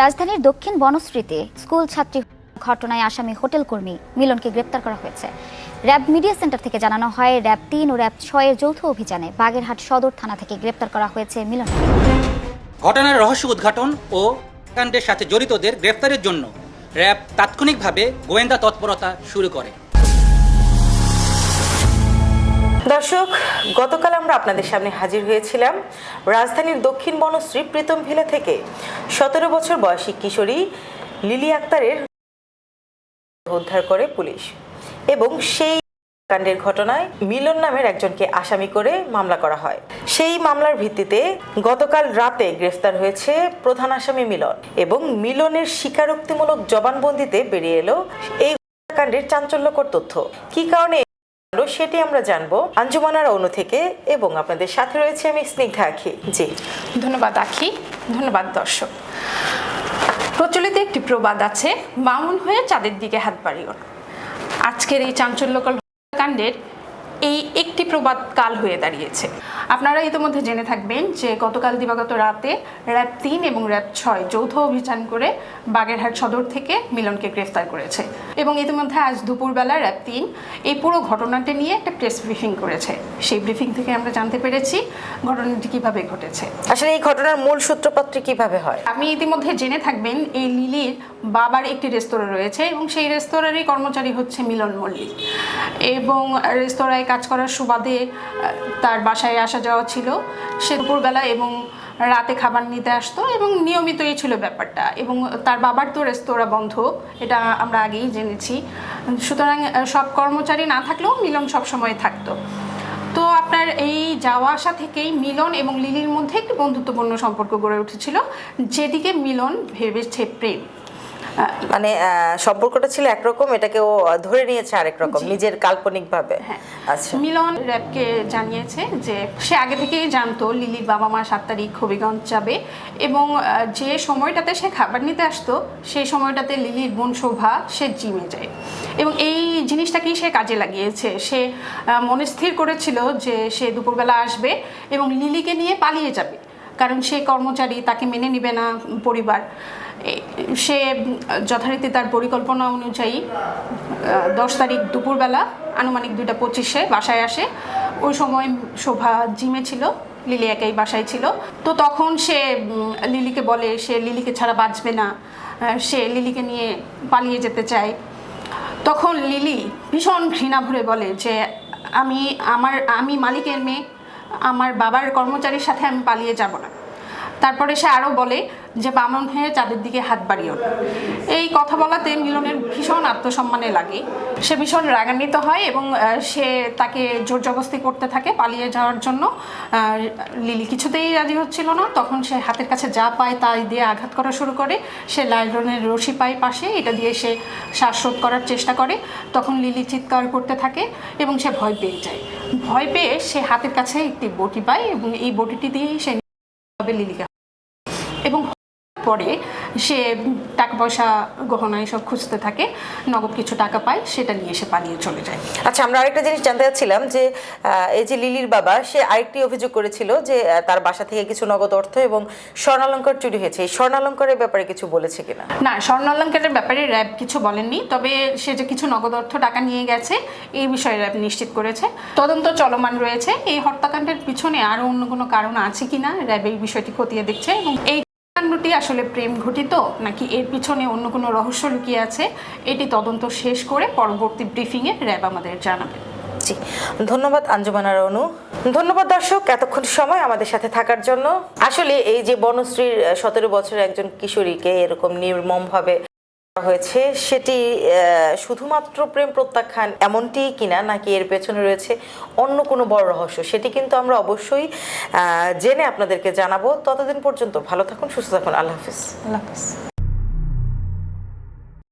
রাজধানীর দক্ষিণ বনশ্রীতে স্কুল ছাত্রী ঘটনায় আসামি হোটেল কর্মী মিলনকে গ্রেপ্তার করা হয়েছে। র্যাব মিডিয়া সেন্টার থেকে জানানো হয়, র্যাব তিন ও র্যাব ছয়ের যৌথ অভিযানে বাগেরহাট সদর থানা থেকে গ্রেপ্তার করা হয়েছে মিলনকে ঘটনার রহস্য উদ্ঘাটন ও কাণ্ডের সাথে জড়িতদের গ্রেপ্তারের জন্য র্যাব তাৎক্ষণিকভাবে গোয়েন্দা তৎপরতা শুরু করে। দর্শক, গতকাল আমরা আপনাদের সামনে হাজির হয়েছিলাম রাজধানীর দক্ষিণ বনশ্রী প্রীতম ভিলা থেকে। সতেরো বছর বয়সী কিশোরী লিলি আক্তারের উদ্ধার করে পুলিশ এবং সেই কাণ্ডের ঘটনায় মিলন নামের একজনকে আসামি করে মামলা করা হয়। সেই মামলার ভিত্তিতে গতকাল রাতে গ্রেফতার হয়েছে প্রধান আসামি মিলন এবং মিলনের স্বীকারোক্তিমূলক জবানবন্দিতে বেরিয়ে এলো এই কাণ্ডের চাঞ্চল্যকর তথ্য। কি কারণে সেটি আমরা জানব আঞ্জুমানার অনু থেকে এবং আপনাদের সাথে রয়েছে আমি স্নিগ্ধা আখি। জি। ধন্যবাদ আখি, ধন্যবাদ দর্শক। প্রচলিত একটি প্রবাদ আছে মামুন হয়ে চাঁদের দিকে হাত বাড়িও। আজকের এই চাঞ্চল্যকর কাণ্ডের এই একটি প্রবাদ কাল হয়ে দাঁড়িয়েছে। আপনারা ইতিমধ্যে জেনে থাকবেন যে গতকাল দিবাগত রাতে র্যাব তিন এবং র্যাব ছয় যৌথ অভিযান করে বাগেরহাট সদর থেকে মিলনকে গ্রেফতার করেছে এবং ইতিমধ্যে আজ দুপুরবেলা র্যাব তিন এই পুরো ঘটনাটি নিয়ে একটা প্রেস ব্রিফিং করেছে। সেই ব্রিফিং থেকে আমরা জানতে পেরেছি ঘটনাটি কীভাবে ঘটেছে। আসলে এই ঘটনার মূল সূত্রপাতটি কীভাবে হয়? আপনি ইতিমধ্যে জেনে থাকবেন এই লিলির বাবার একটি রেস্তোরাঁ রয়েছে এবং সেই রেস্তোরাঁরই কর্মচারী হচ্ছে মিলন মল্লিক। এবং রেস্তোরাঁয় কাজ করার সুবাদে তার বাসায় আসা যাওয়া ছিল। সে দুপুরবেলা এবং রাতে খাবার নিতে আসতো এবং নিয়মিতই ছিল ব্যাপারটা এবং তার বাবার তো রেস্তোরাঁ বন্ধ, এটা আমরা আগেই জেনেছি। সুতরাং সব কর্মচারী না থাকলেও মিলন সবসময় থাকতো। তো আপনার এই যাওয়া আসা থেকেই মিলন এবং লিলির মধ্যে একটি বন্ধুত্বপূর্ণ সম্পর্ক গড়ে উঠেছিল, যেদিকে মিলন ভেবেছে প্রেম। মানে সম্পর্কটা ছিল একরকম এটাকে ও ধরে নিয়েছে আরেক রকম নিজের কাল্পনিক ভাবে। হ্যাঁ। আচ্ছা। মিলন র্যাবকে জানিয়েছে যে সে আগে থেকেই জানতো লিলির বাবা মা সাত তারিখ হবিগঞ্জ যাবে এবং যে সময়টাতে সে খাবার নিতে আসতো সেই সময়টাতে লিলির বোন শোভা সে জিমে যায়। এবং এই জিনিসটাকেই সে কাজে লাগিয়েছে। সে আহ, মনে স্থির করেছিল যে সে দুপুরবেলা আসবে এবং লিলিকে নিয়ে পালিয়ে যাবে। কারণ সে কর্মচারী, তাকে মেনে নেবে না পরিবার। সে যথারীতি তার পরিকল্পনা অনুযায়ী দশ তারিখ দুপুরবেলা, আনুমানিক দুইটা পঁচিশে বাসায় আসে। ওই সময় শোভা জিমে ছিল, লিলি একাই বাসায় ছিল। তো তখন সে লিলিকে বলে, সে লিলিকে ছাড়া বাঁচবে না। সে লিলিকে নিয়ে পালিয়ে যেতে চায়। তখন লিলি ভীষণ ঘৃণা ভরে বলে যে, আমি, আমার, আমি মালিকের মেয়ে আমার বাবার কর্মচারীর সাথে আমি পালিয়ে যাব না। তারপরে সে আরও বলে যে বামন হয়ে চাঁদের দিকে হাত বাড়িও। এই কথা বলাতে মিলনের ভীষণ আত্মসম্মানে লাগে। সে ভীষণ রাগান্বিত হয় এবং সে তাকে জোর জবস্তি করতে থাকে পালিয়ে যাওয়ার জন্য। লিলি কিছুতেই রাজি হচ্ছিল না। তখন সে হাতের কাছে যা পায় তাই দিয়ে আঘাত করা শুরু করে। সে লাইলনের রশি পায় পাশে, এটা দিয়ে সে শ্বাসরোধ করার চেষ্টা করে। তখন লিলি চিৎকার করতে থাকে এবং সে ভয় পেয়ে যায়। ভয় পেয়ে সে হাতের কাছে একটি বটি পায় এবং এই বটিটি দিয়েই সে লিলিকা পরে সে টাকা পয়সা গহনা এসব খুঁজতে থাকে নগদ কিছু টাকা পায় সেটা নিয়ে সে পালিয়ে চলে যায়। আচ্ছা আমরা আরেকটা জিনিস জানতে চাচ্ছিলাম যে এই যে লিলির বাবা সে আরেকটি অভিযোগ করেছিল যে তার বাসা থেকে কিছু নগদ অর্থ এবং স্বর্ণালঙ্কার চুরি হয়েছে। এই স্বর্ণালঙ্কারের ব্যাপারে কিছু বলেছে কিনা? না স্বর্ণ অলঙ্কারের ব্যাপারে র্যাব কিছু বলেননি তবে সে যে কিছু নগদ অর্থ টাকা নিয়ে গেছে এই বিষয়ে র্যাব নিশ্চিত করেছে। তদন্ত চলমান রয়েছে এই হত্যাকাণ্ডের পিছনে আরও অন্য কোনো কারণ আছে কিনা র্যাব এই বিষয়টি খতিয়ে দেখছে এবং এই আসলে প্রেম ঘটিত, নাকি এর পিছনে অন্য কোনো রহস্য লুকিয়ে আছে? এটি তদন্ত শেষ করে পরবর্তী ব্রিফিংয়ে র্যাব আমাদের জানাবে। জি, ধন্যবাদ আঞ্জুমানার অনু। ধন্যবাদ দর্শক, এতক্ষণ সময় আমাদের সাথে থাকার জন্য। আসলে এই যে বনশ্রীর সতেরো বছরের একজন কিশোরীকে এরকম নির্মমভাবে হয়েছে, সেটি শুধুমাত্র প্রেম প্রত্যাখ্যান এমনটি কিনা, নাকি এর পেছনে রয়েছে অন্য কোনো বড় রহস্য, সেটি কিন্তু আমরা অবশ্যই জেনে আপনাদেরকে জানাব। ততদিন পর্যন্ত ভালো থাকুন, সুস্থ থাকুন। আল্লাহ হাফিজ। আল্লাহ হাফিজ।